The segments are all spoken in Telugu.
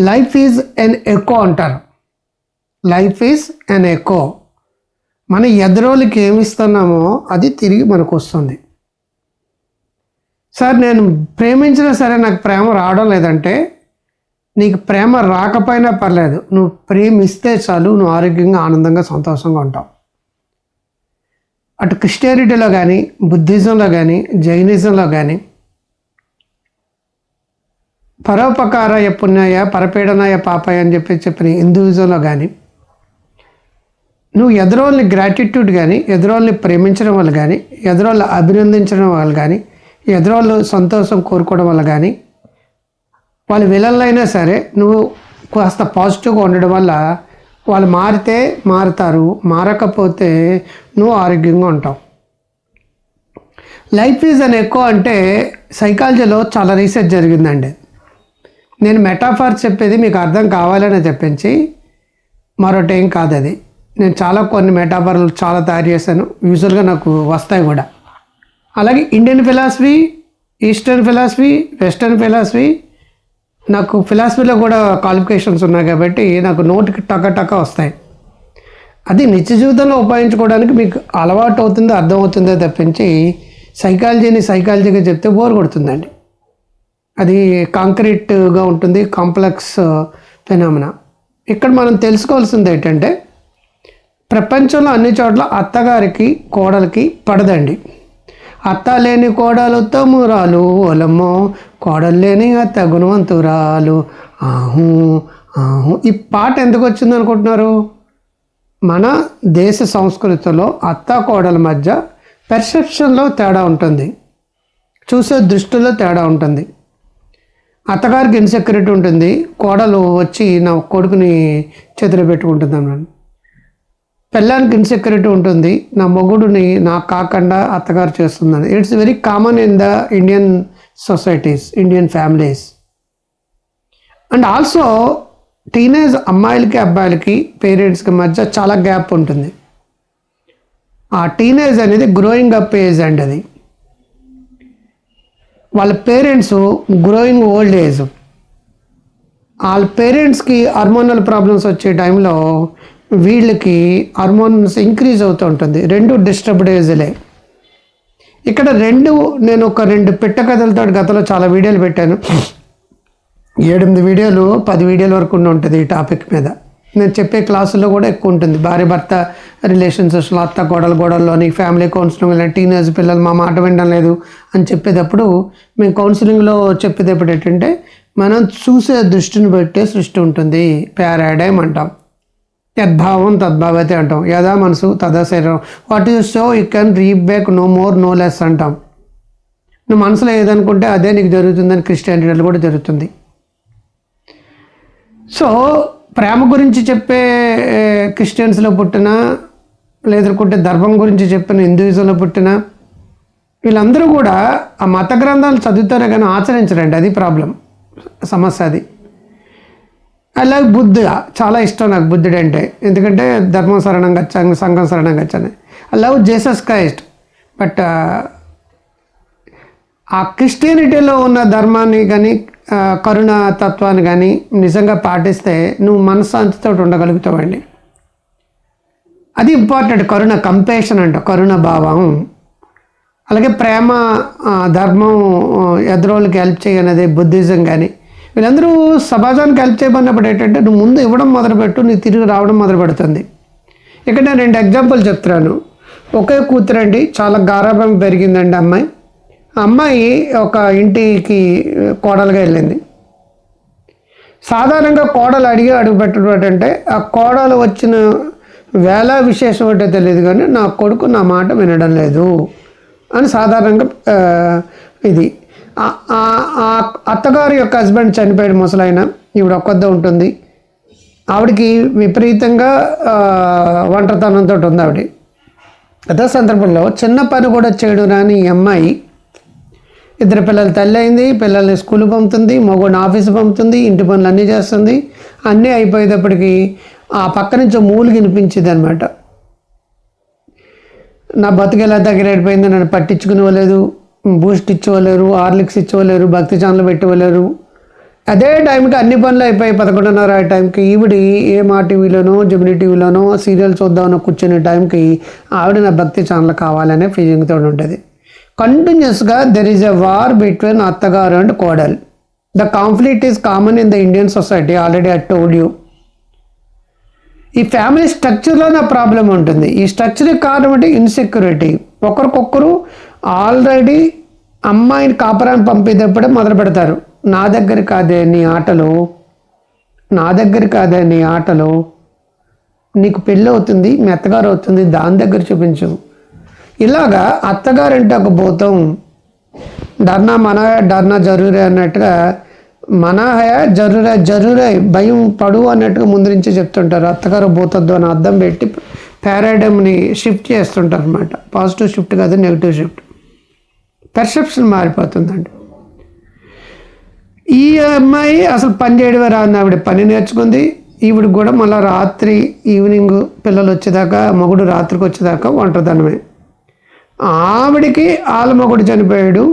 లైఫ్ ఈజ్ ఎన్ ఎకో అంటారు. లైఫ్ ఈజ్ ఎన్ ఎకో మన ఎదురోళ్ళకి ఏమిస్తున్నామో అది తిరిగి మనకు వస్తుంది. సార్ నేను ప్రేమించినా సరే నాకు ప్రేమ రావడం లేదంటే నీకు ప్రేమ రాకపోయినా పర్లేదు. నువ్వు ప్రేమిస్తే చాలు నువ్వు ఆరోగ్యంగా ఆనందంగా సంతోషంగా ఉంటావు. అటు క్రిస్టియానిటీలో కానీ బుద్ధిజంలో కానీ జైనిజంలో కానీ పరోపకారాయ పుణ్యాయ పరపీడనాయ పాపాయ అని చెప్పి చెప్పిన హిందూయిజంలో కానీ నువ్వు ఎదురోళ్ళని గ్రాటిట్యూడ్ కానీ ఎదురోళ్ళని ప్రేమించడం వల్ల కానీ ఎదురోళ్ళని అభినందించడం వల్ల కానీ ఎదురోళ్ళు సంతోషం కోరుకోవడం వల్ల కానీ వాళ్ళు విలన్లైనా సరే నువ్వు కాస్త పాజిటివ్గా ఉండడం వల్ల వాళ్ళు మారితే మారుతారు మారకపోతే నువ్వు ఆరోగ్యంగా ఉంటావు. లైఫ్ ఈజ్ అని ఎక్కువ అంటే సైకాలజీలో చాలా రీసెర్చ్ జరిగిందండి. నేను మెటాఫార్ చెప్పేది మీకు అర్థం కావాలని చెప్పించి మరొకటి ఏం కాదు అది. నేను చాలా కొన్ని మెటాఫర్లు చాలా తయారు చేశాను. యూజువల్గా నాకు వస్తాయి కూడా. అలాగే Indian philosophy eastern philosophy western philosophy నాకు ఫిలాసఫీలో కూడా క్వాలిఫికేషన్స్ ఉన్నాయి కాబట్టి నాకు నోటికి టక టక వస్తాయి. అది నిత్య జీవితంలో ఉపయోగించుకోవడానికి మీకు అలవాటు అవుతుందో అర్థమవుతుందో తప్పించి సైకాలజీని సైకాలజీగా చెప్తే బోర్ కొడుతుందండి. అది కాంక్రీట్గా ఉంటుంది కాంప్లెక్స్ ఫెనామినా. ఇక్కడ మనం తెలుసుకోవాల్సింది ఏంటంటే ప్రపంచంలో అన్ని చోట్ల అత్తగారికి కోడలికి పడదండి. అత్త లేని కోడలు తమ్మురాలు ఓలమ్మో కోడలు లేని అత్త గుణవంతురాలు ఆహు ఆహు. ఈ పాట ఎందుకు వచ్చింది అనుకుంటున్నారు? మన దేశ సంస్కృతిలో అత్త కోడల మధ్య పెర్సెప్షన్లో తేడా ఉంటుంది. చూసే దృష్టిలో తేడా ఉంటుంది. అత్తగారికి ఇన్సెక్యూరిటీ ఉంటుంది? కోడలు వచ్చి నా కొడుకుని చేతిలో పెట్టుకుంటుంది అన్నాను పెళ్ళానికి ఇన్సెక్యూరిటీ ఉంటుంది? నా మొగుడుని నాకు కాకుండా అత్తగారు చేస్తుందని. It's very common in the Indian societies Indian families and also teenage అమ్మాయిలకి అబ్బాయిలకి పేరెంట్స్కి మధ్య చాలా గ్యాప్ ఉంటుంది. ఆ టీనేజ్ అనేది గ్రోయింగ్ అప్ ఏజ్ అండి అది. వాళ్ళ పేరెంట్స్ గ్రోయింగ్ ఓల్డ్ ఏజ్ వాళ్ళ పేరెంట్స్కి హార్మోనల్ ప్రాబ్లమ్స్ వచ్చే టైంలో వీళ్ళకి హార్మోన్స్ ఇంక్రీజ్ అవుతూ ఉంటుంది. రెండు డిస్టర్బ్డ్ ఏజ్లే ఇక్కడ రెండు నేను ఒక రెండు పిట్ట కథలతో గతంలో చాలా వీడియోలు పెట్టాను. ఏడెనిమిది వీడియోలు పది వీడియోల వరకు ఉంటుంది ఈ టాపిక్ మీద. నేను చెప్పే క్లాసుల్లో కూడా ఎక్కువ ఉంటుంది. భార్య భర్త రిలేషన్స్ అసలు అత్త గోడల గోడల్లోని ఫ్యామిలీ కౌన్సిలింగ్ ఇలా టీనేజ్ పిల్లలు మా మాట వినడం లేదు అని చెప్పేటప్పుడు మేము కౌన్సిలింగ్లో చెప్పేటప్పుడు ఏంటంటే మనం చూసే దృష్టిని బట్టే సృష్టి ఉంటుంది. పారాడైమ్ అంటాం. యద్భావం తద్భావతే అంటాం. యథా మనసు తదా శరీరం. What you sow you can reap back no more no less అంటాం. నువ్వు మనసులో ఏదనుకుంటే అదే నీకు జరుగుతుందని క్రిస్టియానిటీలో కూడా జరుగుతుంది. సో ప్రేమ గురించి చెప్పే క్రిస్టియన్స్లో పుట్టిన లేదనుకుంటే ధర్మం గురించి చెప్పిన హిందూయిజంలో పుట్టిన వీళ్ళందరూ కూడా ఆ మత గ్రంథాలు చదువుతారే కానీ ఆచరించరండి. అది ప్రాబ్లం. సమస్య అది. అలాగే బుద్ధ చాలా ఇష్టం నాకు బుద్ధుడు అంటే ఎందుకంటే ధర్మం శరణం గచ్చాను సంఘం శరణం గచ్చాను. I love Jesus Christ but ఆ క్రిస్టియానిటీలో ఉన్న ధర్మాన్ని కానీ కరుణ తత్వాన్ని కానీ నిజంగా పాటిస్తే నువ్వు మనశ్శాంతితో ఉండగలుగుతావండి. అది ఇంపార్టెంట్. కరుణ కంపేషన్ అంట. కరుణ భావం. అలాగే ప్రేమ ధర్మం ఎదురోళ్ళకి హెల్ప్ చేయనది బుద్ధిజం కానీ వీళ్ళందరూ సమాజానికి హెల్ప్ చేయమన్నప్పుడు ఏంటంటే నువ్వు ముందు ఇవ్వడం మొదలుపెట్టు నీకు తిరిగి రావడం మొదలు పెడుతుంది ఇక్కడ నేను రెండు ఎగ్జాంపుల్ చెప్తున్నాను. ఒకే కూతురండి. చాలా గారాభం పెరిగిందండి అమ్మాయి. అమ్మాయి ఒక ఇంటికి కోడలుగా వెళ్ళింది. సాధారణంగా కోడలు అడిగి అడుగు పెట్టడం అంటే ఆ కోడలు వచ్చిన వేళ విశేషం అంటే తెలియదు కానీ నా కొడుకు నా మాట వినడం లేదు అని సాధారణంగా ఇది. ఆ- అత్తగారి యొక్క హస్బెండ్ చనిపోయాడు ముసలాయన. ఈవిడ ఒక్కొద్ద ఉంటుంది. ఆవిడకి విపరీతంగా ఆ, ఒంటరితనంతో ఉంది ఆవిడ. అదే సందర్భంలో చిన్న పని కూడా చేయడం రాని ఈ అమ్మాయి ఇద్దరు పిల్లలు తల్లి అయింది పిల్లల్ని స్కూల్ పంపుతుంది మగోడిని ఆఫీస్ పంపుతుంది ఇంటి పనులు అన్నీ చేస్తుంది. అన్నీ అయిపోయేటప్పటికి ఆ పక్క నుంచి మూలు వినిపించింది అనమాట నా బతుకు ఎలా తగిలేడిపోయింది నన్ను పట్టించుకునేవాలేదు బూస్ట్ ఇచ్చేవాలేరు హార్లిక్స్ ఇచ్చేవాలేరు భక్తి ఛానల్ పెట్టేవాలేరు అదే టైంకి అన్ని పనులు అయిపోయి పదకొండున్నర ఆ టైంకి ఈవిడి ఏ మా టీవీలోనో జమినీ టీవీలోనో సీరియల్ చూద్దామని కూర్చునే టైంకి ఆవిడ నా భక్తి ఛానల్ కావాలనే ఫీలింగ్తో ఉంటుంది కంటిన్యూస్గా there is a war between అత్తగారు and కోడల్ the conflict is common in the Indian society already I told you ఈ ఫ్యామిలీ స్ట్రక్చర్లో నా ప్రాబ్లం ఉంటుంది. ఈ స్ట్రక్చర్కి కారణం అంటే ఇన్సెక్యూరిటీ ఒకరికొకరు ఆల్రెడీ అమ్మాయిని కాపురాన్ని పంపేటప్పుడే మొదలు పెడతారు. నా దగ్గర కాదే నీ ఆటలు. నా దగ్గర కాదే నీ ఆటలు. నీకు పెళ్ళి అవుతుంది మెత్తగారు అవుతుంది దాని దగ్గర చూపించు. ఇలాగా అత్తగారింటకు ఒక భూతం డర్నా మన డర్నా జరూరే అన్నట్టుగా మన జరూరే జరూరే భయం పడు అన్నట్టుగా ముందు నుంచే చెప్తుంటారు. అత్తగారు భూతద్దు అని అర్థం పెట్టి పారాడమ్ని షిఫ్ట్ చేస్తుంటారు అనమాట పాజిటివ్ షిఫ్ట్ కాదు నెగిటివ్ షిఫ్ట్. పెర్సెప్షన్ మారిపోతుందండి. ఈ అమ్మాయి అసలు పని చేయడమే రాదు ఆవిడ పని నేర్చుకుంది. ఈవిడ కూడా మళ్ళీ రాత్రి ఈవినింగ్ పిల్లలు వచ్చేదాకా మగుడు రాత్రికి వచ్చేదాకా ఒంటరిదనమే ఆవిడికి ఆల చనిపోయాడు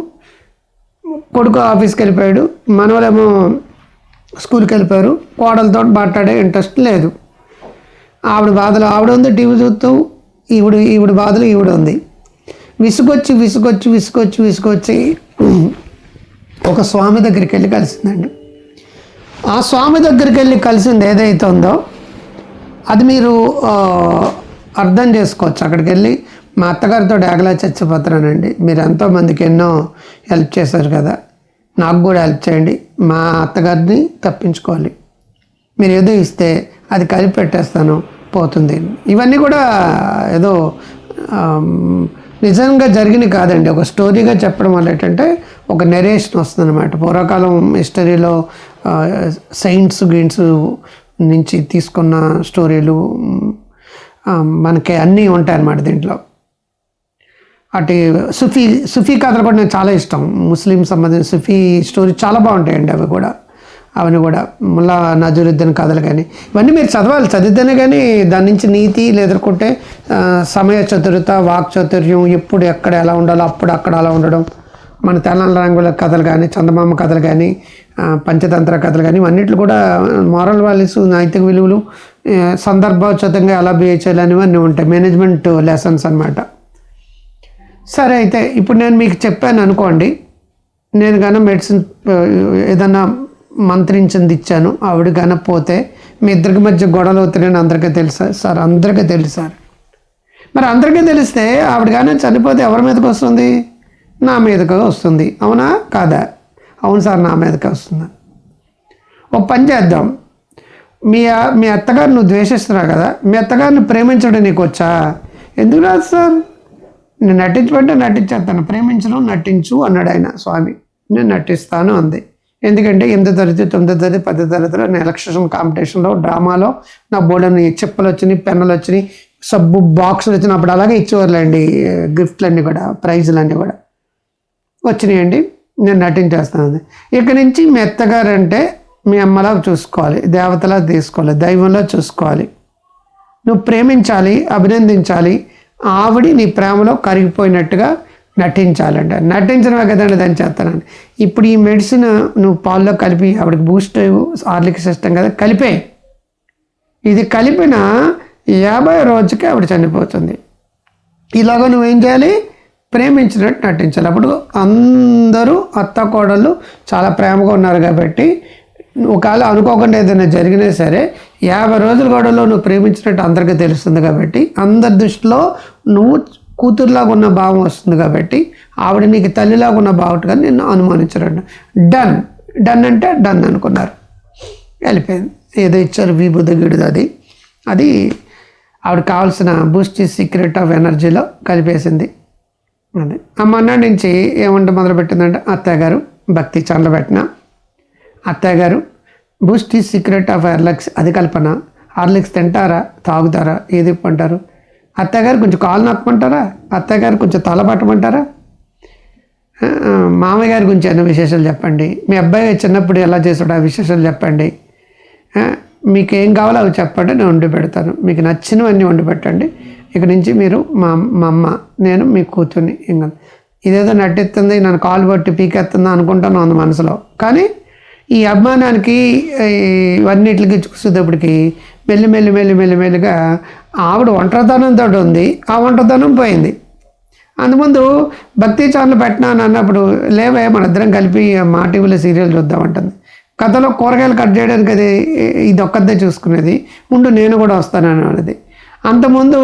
కొడుకు ఆఫీస్కి వెళ్ళిపోయాడు మనవలేమో స్కూల్కి వెళ్ళిపోయారు కోడలతో మాట్లాడే ఇంట్రెస్ట్ లేదు. ఆవిడ బాధలు ఆవిడ ఉంది టీవీ చూస్తూ ఈవిడు ఈవిడ బాధలు ఈవిడ ఉంది. విసుగొచ్చి విసుగొచ్చి విసుగొచ్చి విసుగొచ్చి ఒక స్వామి దగ్గరికి వెళ్ళి కలిసిందండి. ఆ స్వామి దగ్గరికి వెళ్ళి కలిసింది ఏదైతే ఉందో అది మీరు అర్థం చేసుకోవచ్చు. అక్కడికి వెళ్ళి మా అత్తగారితో డాగలా చచ్చిపోతున్నానండి. మీరు ఎంతోమందికి ఎన్నో హెల్ప్ చేశారు కదా. నాకు కూడా హెల్ప్ చేయండి. మా అత్తగారిని తప్పించుకోవాలి. మీరు ఏదో ఇస్తే అది కలిపి పెట్టేస్తాను పోతుంది. ఇవన్నీ కూడా ఏదో నిజంగా జరిగినవి కాదండి. ఒక స్టోరీగా చెప్పడం వల్ల ఏంటంటే ఒక నెరేషన్ వస్తుంది అనమాట పూర్వకాలం హిస్టరీలో సైన్స్ గీన్స్ నుంచి తీసుకున్న స్టోరీలు మనకి అన్నీ ఉంటాయి అన్నమాట దీంట్లో. అటు సుఫీ సుఫీ కథలు కూడా నాకు చాలా ఇష్టం. ముస్లిం సంబంధించిన సుఫీ స్టోరీ చాలా బాగుంటాయండి అవి కూడా. అవన్నీ కూడా మళ్ళా నజరుద్దీన్ కథలు కానీ. ఇవన్నీ మీరు చదవాలి చదివితేనే కానీ దాని నుంచి నీతి లేదనుకుంటే సమయ చతురత వాక్ చతుర్యం ఎప్పుడు ఎక్కడ ఎలా ఉండాలో అప్పుడు అక్కడ అలా ఉండడం. మన తెలంగాణ రంగుల కథలు కానీ చందమామ కథలు కానీ పంచతంత్ర కథలు కానీ ఇవన్నిట్లు కూడా మారల్ వాల్యూస్ నైతిక విలువలు సందర్భోచితంగా ఎలా బిహేవ్ చేయాలనేవన్నీ ఉంటాయి. మేనేజ్మెంట్ లెసన్స్ అనమాట సరే అయితే ఇప్పుడు నేను మీకు చెప్పాను అనుకోండి. నేను కానీ మెడిసిన్ ఏదన్నా మంత్రించింది ఇచ్చాను ఆవిడ కానీ పోతే మీ ఇద్దరికి మధ్య గొడవలు అవుతున్నాయని అందరికీ తెలుసా? సార్ అందరికీ తెలుసు? సార్ మరి అందరికీ తెలిస్తే ఆవిడ కానీ చనిపోతే ఎవరి మీదకి వస్తుంది? నా మీదకి వస్తుంది. అవునా? కాదా? అవును సార్ నా మీదకి వస్తుంది. ఒక పని చేద్దాం. మీ మీ అత్తగారు నువ్వు ద్వేషిస్తున్నావు కదా మీ అత్తగారిని ప్రేమించడం నీకు వచ్చా? ఎందుకు రాదు సార్? నేను నటించమంటే నటించేస్తాను ప్రేమించడం నటించు అన్నాడు ఆయన స్వామి. నేను నటిస్తాను అంది. ఎందుకంటే ఎనిమిది తరగతి తొమ్మిది తరగతి పది తరగతిలో నేను ఎలక్ట్రిషన్ కాంపిటీషన్లో డ్రామాలో నా బోర్డని చెప్పులు వచ్చినాయి పెన్నులు వచ్చినాయి సబ్బు బాక్సులు వచ్చినప్పుడు అలాగే ఇచ్చేవాళ్ళండి గిఫ్ట్లన్నీ కూడా ప్రైజులన్నీ కూడా. వచ్చినాయండి నేను నటించేస్తాను ఇక నుంచి మీ అత్తగారంటే మీ అమ్మలా చూసుకోవాలి దేవతలా తీసుకోవాలి దైవంలో చూసుకోవాలి. నువ్వు ప్రేమించాలి అభినందించాలి ఆవిడ నీ ప్రేమలో కరిగిపోయినట్టుగా నటించాలంట. నటించడమే కదండి దాన్ని చేస్తానండి ఇప్పుడు ఈ మెడిసిన్ నువ్వు పాల్లో కలిపి ఆవిడకి బూస్ట్ ఆర్లిక్ సిస్టమ్ కదా కలిపే. ఇది కలిపిన యాభై రోజుకి ఆవిడ చనిపోతుంది. ఇలాగ నువ్వేం చేయాలి? ప్రేమించినట్టు నటించాలి. అప్పుడు అందరూ అత్త కోడళ్ళు చాలా ప్రేమగా ఉన్నారు కాబట్టి ఒకవేళ అనుకోకుండా ఏదైనా జరిగినా సరే యాభై రోజుల గొడవలో నువ్వు ప్రేమించినట్టు అందరికీ తెలుస్తుంది కాబట్టి అందరి దృష్టిలో నువ్వు కూతురులాగా ఉన్న భావం వస్తుంది కాబట్టి ఆవిడ నీకు తల్లిలాగా ఉన్న బావట్టుగా నిన్ను అనుమానించరండి. డన్ డన్ అంటే డన్ అనుకున్నారు. వెళ్ళిపోయింది. ఏదో ఇచ్చారు విభూది గిడుది అది. అది ఆవిడ కావాల్సిన బూస్ట్ సీక్రెట్ ఆఫ్ ఎనర్జీలో కలిపేసింది. అది. ఆ మొన్నటి నుంచి ఏమంటే మొదలుపెట్టిందంటే? అత్తయ్య గారు భక్తి చంద్రబెట్టిన అత్తయ్య గారు బూస్ట్ ఈ సీక్రెట్ ఆఫ్ హార్లిక్స్ అది కల్పన. హార్లిక్స్ తింటారా? తాగుతారా? ఏది ఇప్పంటారు అత్తయ్య గారు కొంచెం కాలు నొప్పమంటారా? అత్తయ్య గారు కొంచెం తల పట్టమంటారా? మామయ్య గారి గురించి అన్న విశేషాలు చెప్పండి. మీ అబ్బాయి చిన్నప్పుడు ఎలా చేసాడు ఆ విశేషాలు చెప్పండి. మీకు ఏం కావాలో అవి చెప్పండి నేను వండి పెడతాను. మీకు నచ్చినవన్నీ వండి పెట్టండి. ఇక నుంచి మీరు మా మా అమ్మ నేను మీ కూతుర్ని ఇంకా ఇదేదో నటిస్తుంది నన్ను కాలు పట్టి పీకెత్తుందా అనుకుంటాను ఉంది మనసులో. కానీ ఈ అభిమానానికి ఇవన్నిటికి చూసేటప్పటికి మెల్లి మెల్లి మెల్లి మెల్లి మెల్లిగా ఆవిడ ఒంటరితనంతో ఉంది. ఆ ఒంటరితనం పోయింది. అందుముందు భక్తి ఛానల్ పెట్టినాను అన్నప్పుడు లేవే మన ఇద్దరం కలిపి మా టీవీలో సీరియల్ చూద్దామంటుంది కథలో కూరగాయలు కట్ చేయడానికి అది ఇది ఒక్కదే చూసుకునేది. ఉండు నేను కూడా వస్తానని అన్నది. అంతకుముందు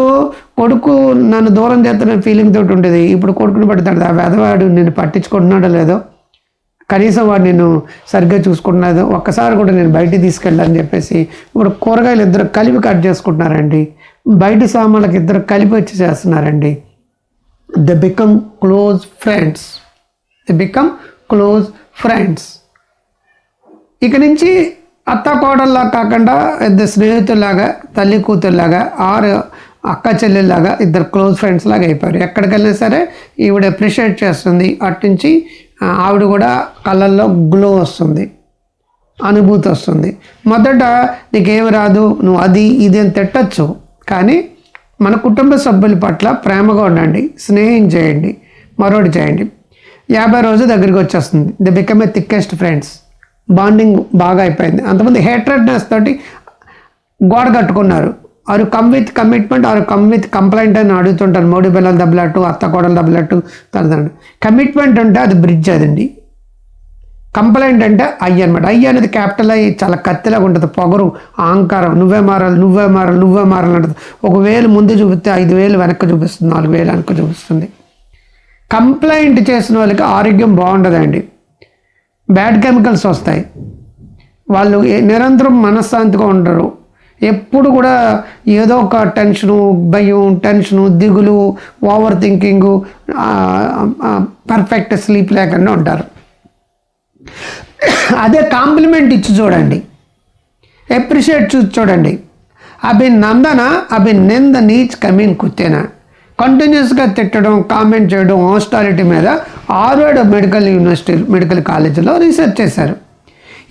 కొడుకు నన్ను దూరం చేస్తున్న ఫీలింగ్ తోటి ఉండేది. ఇప్పుడు కొడుకుని పెడతాడు ఆ వెధవాడు నేను పట్టించుకుంటున్నాడో లేదో? కనీసం వాడు నేను సరిగ్గా చూసుకుంటున్నాడు ఒక్కసారి కూడా నేను బయటికి తీసుకెళ్ళాలని చెప్పేసి ఇప్పుడు కూరగాయలు ఇద్దరు కలిపి కట్ చేసుకుంటున్నారండి. బయట సామాన్లకు ఇద్దరు కలిపి వచ్చి చేస్తున్నారండి. They become close friends they become close friends ఇక నుంచి అత్త కోడల్లా కాకుండా ఇద్దరు స్నేహితుల్లాగా తల్లి కూతురులాగా ఆరు అక్క చెల్లెల్లాగా ఇద్దరు క్లోజ్ ఫ్రెండ్స్ లాగా అయిపోయారు. ఎక్కడికి వెళ్ళినా సరే ఈవిడ అప్రిషియేట్ చేస్తుంది. అట్నుంచి ఆవిడ కూడా కళ్ళల్లో గ్లో వస్తుంది అనుభూతి వస్తుంది. మొదట నీకేమి రాదు నువ్వు అది ఇది అని తిట్టచ్చు కానీ మన కుటుంబ సభ్యుల పట్ల ప్రేమగా ఉండండి స్నేహం చేయండి మరోటి చేయండి. యాభై రోజు దగ్గరికి వచ్చేస్తుంది. They become a thickest friends bonding బాగా అయిపోయింది. అంతమంది హేట్రెడ్నెస్ తోటి గోడ కట్టుకున్నారు. Are you come with commitment are you come with complaint అని అడుగుతుంటారు. మోడీ పిల్లలు దెబ్బలట్టు అత్త కోడలు దెబ్బలట్టు తల్లిదండ్రులు కమిట్మెంట్ అంటే అది బ్రిడ్జ్ అదండి. కంప్లైంట్ అంటే అయ్యి అనమాట అయ్యి అనేది క్యాపిటల్ అయ్యి చాలా కత్తిలాగా ఉంటుంది. పొగరు ఆంకారం నువ్వే మారాలి నువ్వే మారాలి నువ్వే మారాలి అంటుంది. ఒక వేలు ముందు చూపిస్తే ఐదు వేలు వెనక్కి చూపిస్తుంది. నాలుగు వేలు వెనక్కి చూపిస్తుంది. కంప్లైంట్ చేసిన వాళ్ళకి ఆరోగ్యం బాగుండదండి. బ్యాడ్ కెమికల్స్ వస్తాయి. వాళ్ళు ఏ- నిరంతరం మనశ్శాంతిగా ఉండరు. ఎప్పుడు కూడా ఏదో ఒక టెన్షను భయం టెన్షను దిగులు ఓవర్ థింకింగు పర్ఫెక్ట్ స్లీప్ లేకుండా ఉంటారు. అదే కాంప్లిమెంట్ ఇచ్చి చూడండి. ఎప్రిషియేట్ చూసి చూడండి. అభినందన అభినంద నీచ్ కమీన్ కుత్తేనా. కంటిన్యూస్గా తిట్టడం కామెంట్ చేయడం హాస్టాలిటీ మీద హార్వర్డ్ మెడికల్ యూనివర్సిటీ మెడికల్ కాలేజీలో రీసెర్చ్ చేశారు.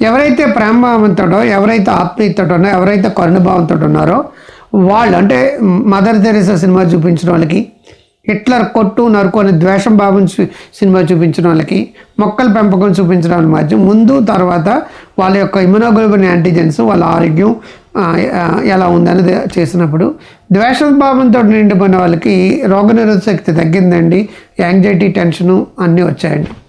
ఎవరైతే ప్రేమభావంతో ఎవరైతే ఆత్మీయతోనో ఎవరైతే కరుణభావంతో ఉన్నారో వాళ్ళు అంటే మదర్ తెరీసా సినిమా చూపించిన వాళ్ళకి హిట్లర్ కొట్టు నరుకు అనే ద్వేషం భావం సినిమా చూపించిన వాళ్ళకి మొక్కల పెంపకం చూపించిన వాళ్ళ మధ్య ముందు తర్వాత వాళ్ళ యొక్క ఇమ్యునోగ్లోబిన్ యాంటీజెన్స్ వాళ్ళ ఆరోగ్యం ఎలా ఉందనేది చేసినప్పుడు ద్వేష భావంతో నిండిపోయిన వాళ్ళకి రోగనిరోధక శక్తి తగ్గిందండి యాంగ్జైటీ టెన్షను అన్నీ వచ్చాయండి.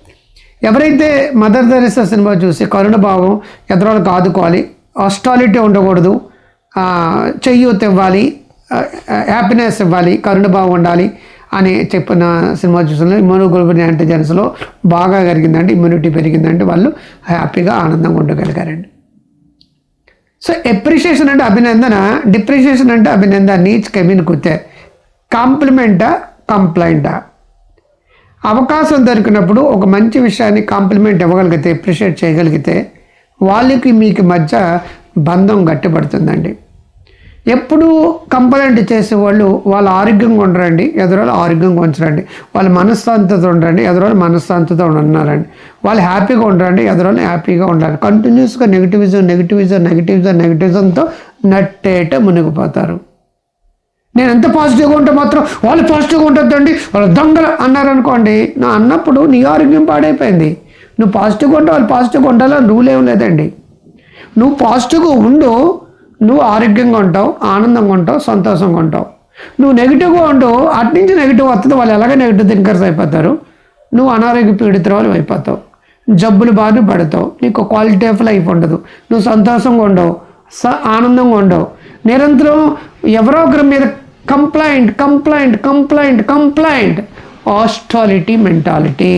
ఎవరైతే మదర్ తెరీసా సినిమా చూసి కరుణ భావం ఎదురోళ్ళకి ఆదుకోవాలి హాస్టాలిటీ ఉండకూడదు చెయ్యూత్ ఇవ్వాలి హ్యాపీనెస్ ఇవ్వాలి కరుణ భావం ఉండాలి అని చెప్పిన సినిమా చూసిన ఇమ్యూనోగ్లోబిన్ యాంటీజెన్స్లో బాగా జరిగిందండి ఇమ్యూనిటీ పెరిగిందంటే వాళ్ళు హ్యాపీగా ఆనందంగా ఉండగలిగారండి. సో ఎప్రిషియేషన్ అంటే అభినందన? డిప్రిషియేషన్ అంటే అభినందన నీచ్ కెమిన్ కుతే. కాంప్లిమెంటా కంప్లైంటా అవకాశం దొరికినప్పుడు ఒక మంచి విషయాన్ని కాంప్లిమెంట్ ఇవ్వగలిగితే అప్రిషియేట్ చేయగలిగితే వాళ్ళకి మీకు మధ్య బంధం గట్టిపడుతుందండి. ఎప్పుడు కంప్లైంట్ చేసేవాళ్ళు వాళ్ళు ఆరోగ్యంగా ఉండరండి ఎదురోళ్ళు ఆరోగ్యంగా ఉంచరండి. వాళ్ళ మనశ్శాంతితో ఉండరండి ఎదురోళ్ళు మనశ్శాంతత ఉన్నారండి వాళ్ళు హ్యాపీగా ఉండరండి ఎదురోళ్ళు హ్యాపీగా ఉండాలి. కంటిన్యూస్గా నెగిటివిజం నెగిటివిజం నెగిటివిజం నెగిటివిజంతో నట్టేట మునిగిపోతారు. నేను ఎంత పాజిటివ్గా ఉంటే మాత్రం వాళ్ళు పాజిటివ్గా ఉంటుందండి వాళ్ళు దొంగలు అన్నారు అనుకోండి నా అన్నప్పుడు నీ ఆరోగ్యం పాడైపోయింది. నువ్వు పాజిటివ్గా ఉంటే వాళ్ళు పాజిటివ్గా ఉండాలని రూల్ ఏం లేదండి. నువ్వు పాజిటివ్గా ఉండు నువ్వు ఆరోగ్యంగా ఉంటావు ఆనందంగా ఉంటావు సంతోషంగా ఉంటావు. నువ్వు నెగిటివ్గా ఉండు అటు నుంచి నెగిటివ్ వస్తుంది వాళ్ళు ఎలాగ నెగిటివ్ థింకర్స్ అయిపోతారు? నువ్వు అనారోగ్య పీడితుల వాళ్ళు అయిపోతావు. జబ్బులు బారి పడతావు. నీకు క్వాలిటీ ఆఫ్ లైఫ్ ఉండదు. నువ్వు సంతోషంగా ఉండవు స ఆనందంగా ఉండవు. నిరంతరం ఎవరో ఒకరి మీద complaint complaint complaint complaint. Hostility mentality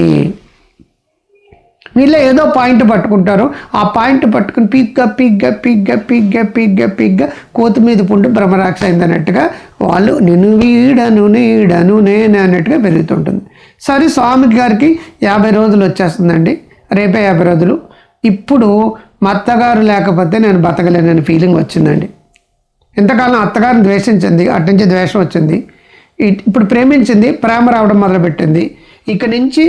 వీళ్ళే ఏదో పాయింట్ పట్టుకుంటారు. ఆ పాయింట్ పట్టుకుని పిగ్గా పిగ్గా పిగ్గా పిగ్గా పిగ్గా పిగ్గా కోతి మీద పుండు బ్రహ్మరాక్ష అయిందన్నట్టుగా వాళ్ళు నేను వీడను నీడను నేను అన్నట్టుగా పెరుగుతుంటుంది. సరే స్వామి గారికి యాభై రోజులు వచ్చేస్తుందండి. రేపే యాభై రోజులు. ఇప్పుడు మా అత్తగారు లేకపోతే నేను బతకలేనని ఫీలింగ్ వచ్చిందండి. ఇంతకాలం అత్తగారిని ద్వేషించింది అటు నుంచి ద్వేషం వచ్చింది. ఇప్పుడు ప్రేమించింది ప్రేమ రావడం మొదలుపెట్టింది. ఇక నుంచి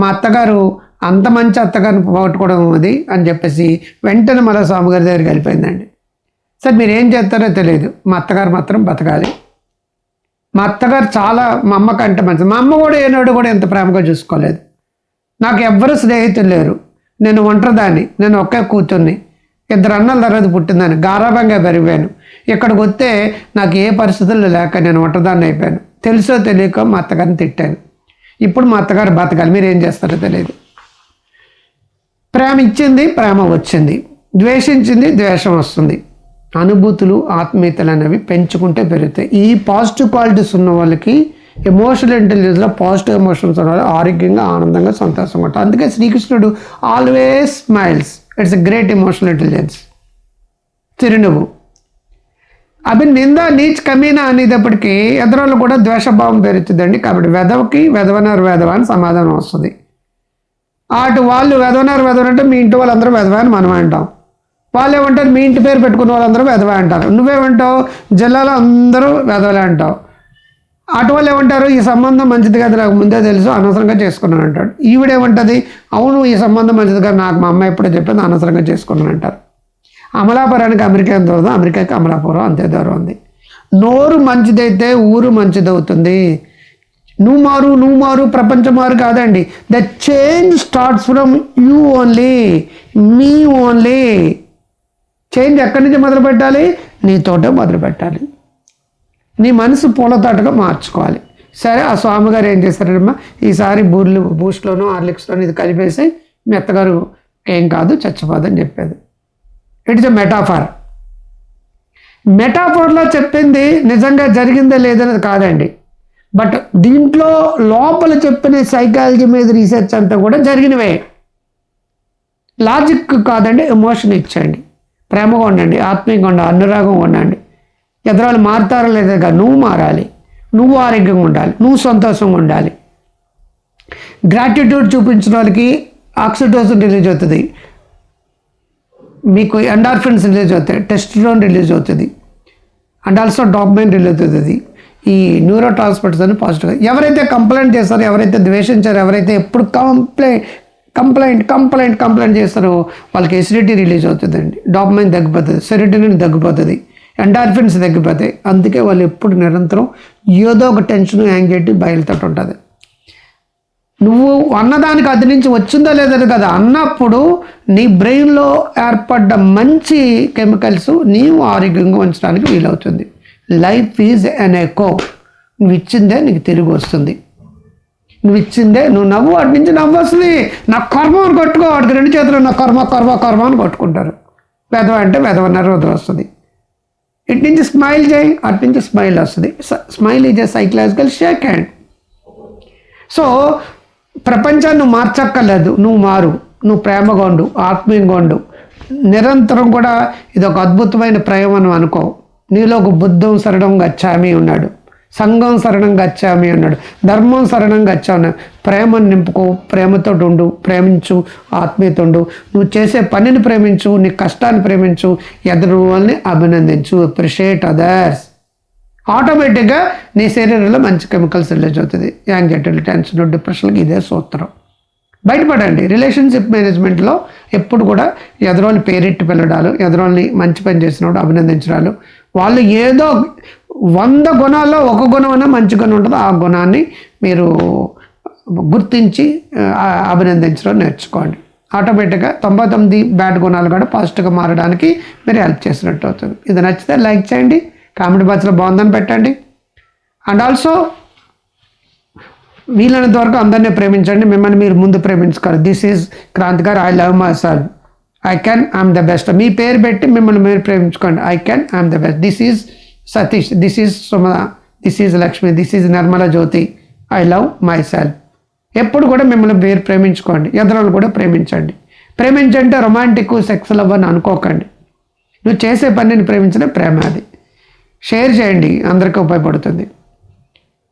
మా అత్తగారు అంత మంచి అత్తగారిని పోగొట్టుకోవడం అది అని చెప్పేసి వెంటనే మరో స్వామిగారి దగ్గరికి వెళ్ళిపోయిందండి. సార్ మీరు ఏం చేస్తారో తెలియదు. మా అత్తగారు మాత్రం బతకాలి. మా అత్తగారు చాలా మా అమ్మ కంటే మంచిది మా అమ్మ కూడా ఏనాడు కూడా ఎంత ప్రేమగా చూసుకోలేదు. నాకు ఎవ్వరు స్నేహితులు లేరు. నేను ఒంటరిదాన్ని నేను ఒకే కూతుర్ని. ఇద్దరు అన్నల తర్వాత పుట్టిందని గారాభంగా పెరిగాను ఇక్కడికి వస్తే నాకు ఏ పరిస్థితుల్లో లేక నేను ఒంటరిదాన్ని అయిపోయాను. తెలుసో తెలియక మా అత్తగారిని తిట్టాను. ఇప్పుడు మా అత్తగారు బతకాలి. మీరు ఏం చేస్తారో తెలియదు. ప్రేమ ఇచ్చింది ప్రేమ వచ్చింది. ద్వేషించింది ద్వేషం వస్తుంది. అనుభూతులు ఆత్మీయతలు అనేవి పెంచుకుంటే పెరుగుతాయి. ఈ పాజిటివ్ క్వాలిటీస్ ఉన్న వాళ్ళకి ఎమోషనల్ ఇంటెలిజెన్స్లో పాజిటివ్ ఎమోషన్స్ ఉన్న వాళ్ళు ఆరోగ్యంగా ఆనందంగా సంతోషంగా ఉంటారు. అందుకే శ్రీకృష్ణుడు always smiles. It's a great emotional intelligence. చిరునవ్వు అవి నింద నీచ్ కమీనా అనేటప్పటికీ ఎదురోళ్ళు కూడా ద్వేషభావం పెరుగుతుందండి కాబట్టి వెదవకి వెదవనారు వెదవ అని సమాధానం వస్తుంది. అటు వాళ్ళు వెదవనారు వెదవ అంటే మీ ఇంటి వాళ్ళందరూ వెదవ అని మనం అంటాం. వాళ్ళు ఏమంటారు? మీ ఇంటి పేరు పెట్టుకున్న వాళ్ళందరూ వెదవ అంటారు. నువ్వేమంటావు? జిల్లాలో అందరూ వెదవలే అంటావు. అటు వాళ్ళు ఏమంటారు? ఈ సంబంధం మంచిది కాదు నాకు ముందే తెలుసు అనవసరంగా చేసుకున్నాను అంటాడు. ఈవిడేమంటుంది అవును ఈ సంబంధం మంచిది కాదు నాకు మా అమ్మ ఎప్పుడో చెప్పింది అనవసరంగా చేసుకున్నాను అంటారు. అమలాపురానికి అమెరికా ఎంత దూరం అమెరికాకి అమలాపురం. అంతే దూరం ఉంది. నోరు మంచిదైతే ఊరు మంచిదవుతుంది. నువ్వు మారు నువ్వు మారు ప్రపంచం మారు కాదండి. The change starts from you only me only change ఎక్కడి నుంచి మొదలు పెట్టాలి? నీతోటే మొదలు పెట్టాలి. నీ మనసు పూలతోటగా మార్చుకోవాలి. సరే ఆ స్వామిగారు ఏం చేస్తారమ్మా ఈసారి బూర్లు బూస్ట్లోనూ హార్లిక్స్లోనూ ఇది కలిపేసి మెత్తగారు ఏం కాదు చచ్చిపోదని చెప్పేది ఇట్స్ ఎ మెటాఫర్ మెటాఫర్లో చెప్పింది నిజంగా జరిగిందా లేదనేది కాదండి. బట్ దీంట్లో లోపల చెప్పిన సైకాలజీ మీద రీసెర్చ్ అంతా కూడా జరిగినవే. లాజిక్ కాదండి ఎమోషన్ ఇచ్చండి ప్రేమగా ఉండండి ఆత్మీయంగా ఉండండి అనురాగం ఉండండి. ఎదురాలు మారుతారో లేదా నువ్వు మారాలి. నువ్వు ఆరోగ్యంగా ఉండాలి నువ్వు సంతోషంగా ఉండాలి. గ్రాటిట్యూడ్ చూపించిన వాళ్ళకి ఆక్సిటోసిన్ రిలీజ్ అవుతుంది. మీకు ఎండార్ఫిన్స్ రిలీజ్ అవుతాయి టెస్టిలోన్ రిలీజ్ అవుతుంది అండ్ ఆల్సో డాక్యుమెంట్ రిలీజ్ అవుతుంది. ఈ న్యూరో ట్రాన్స్మిటర్స్ అని పాజిటివ్ ఎవరైతే కంప్లైంట్ చేస్తారో ఎవరైతే ద్వేషించారో ఎవరైతే ఎప్పుడు కంప్లైంట్ కంప్లైంట్ కంప్లైంట్ కంప్లైంట్ చేస్తారో వాళ్ళకి ఎసిడిటీ రిలీజ్ అవుతుందండి. డాక్యుమెంట్ తగ్గిపోతుంది సెరిటినిన్ తగ్గిపోతుంది ఎండార్ఫిన్స్ తగ్గిపోతాయి. అందుకే వాళ్ళు ఎప్పుడు నిరంతరం ఏదో ఒక టెన్షన్ యాంగ్జైటీ బయలుతో ఉంటుంది. నువ్వు అన్నదానికి అది నుంచి వచ్చిందో లేదో కదా? అన్నప్పుడు నీ బ్రెయిన్లో ఏర్పడ్డ మంచి కెమికల్స్ నీవు ఆరోగ్యంగా ఉంచడానికి వీలవుతుంది. లైఫ్ ఈజ్ అన్ ఎకో నువ్వు ఇచ్చిందే నీకు తిరిగి వస్తుంది. నువ్వు ఇచ్చిందే నువ్వు నవ్వు వాటి నుంచి నవ్వు వస్తుంది. నా కర్మ అని కొట్టుకో వాడికి రెండు చేతులు నా కర్మ కర్మ కర్మ అని కొట్టుకుంటారు. వెధవ అంటే వెధవన్నర వదిలి వస్తుంది. ఇటు నుంచి స్మైల్ చేయి అటు నుంచి స్మైల్ వస్తుంది. Smile is a psychological shake hand so ప్రపంచాన్ని నువ్వు మార్చక్కర్లేదు. నువ్వు మారు. నువ్వు ప్రేమగా ఉండు ఆత్మీయంగా ఉండు నిరంతరం కూడా ఇది ఒక అద్భుతమైన ప్రయోగం అనుకో నీలో ఒక బుద్ధం శరణం గచ్చామి ఉన్నాడు. సంఘం శరణం గచ్చామి అన్నాడు ధర్మం శరణం గచ్చామి ప్రేమను నింపుకో ప్రేమతో ఉండు ప్రేమించు ఆత్మీయత ఉండు. నువ్వు చేసే పనిని ప్రేమించు నీ కష్టాన్ని ప్రేమించు ఎదురు వాళ్ళని అభినందించు. అప్రిషియేట్ అదర్స్ ఆటోమేటిక్గా నీ శరీరంలో మంచి కెమికల్స్ రిలీజ్ అవుతుంది. యాంగ్జైటీ టెన్షన్ డిప్రెషన్కి ఇదే సూత్రం. బయటపడండి. రిలేషన్షిప్ మేనేజ్మెంట్లో ఎప్పుడు కూడా ఎదరోని పేరెట్టి పిల్లడాలు ఎదరోని మంచి పని చేసినప్పుడు అభినందించడాలు. వాళ్ళు ఏదో వంద గుణాల్లో ఒక గుణం మంచి గుణం ఉంటుంది ఆ గుణాన్ని మీరు గుర్తించి అభినందించడం నేర్చుకోండి. ఆటోమేటిక్గా తొంభై తొమ్మిది బ్యాడ్ గుణాలు కూడా పాజిటివ్గా మారడానికి మీరు హెల్ప్ చేసినట్టు అవుతుంది. ఇది నచ్చితే లైక్ చేయండి. కామెడీ బాక్స్లో బాగుందని పెట్టండి. అండ్ ఆల్సో వీలైనంత వరకు అందరినీ ప్రేమించండి. మిమ్మల్ని మీరు ముందు ప్రేమించుకోరు this is Krantikar I love myself I can I'm the best మీ పేరు పెట్టి మిమ్మల్ని మీరు ప్రేమించుకోండి. I can I'm the best this is Satish this is Sumada this is Lakshmi this is Nirmala Jyothi I love myself ఎప్పుడు కూడా మిమ్మల్ని మీరు ప్రేమించుకోండి. ఎదురు కూడా ప్రేమించండి. ప్రేమించంటే రొమాంటిక్ సెక్స్ లవ్ అని అనుకోకండి. నువ్వు చేసే పనిని ప్రేమించిన ప్రేమ అది. షేర్ చేయండి అందరికీ ఉపయోగపడుతుంది.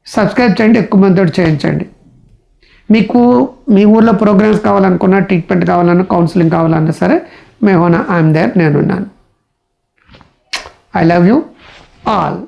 సబ్స్క్రైబ్ చేయండి ఎక్కువ మందితో చేయించండి. మీకు మీ ఊర్లో ప్రోగ్రామ్స్ కావాలనుకున్నా ట్రీట్మెంట్ కావాలన్నా కౌన్సిలింగ్ కావాలన్నా సరే మేము ఐఎమ్ దేర్ నేనున్నాను. I love you all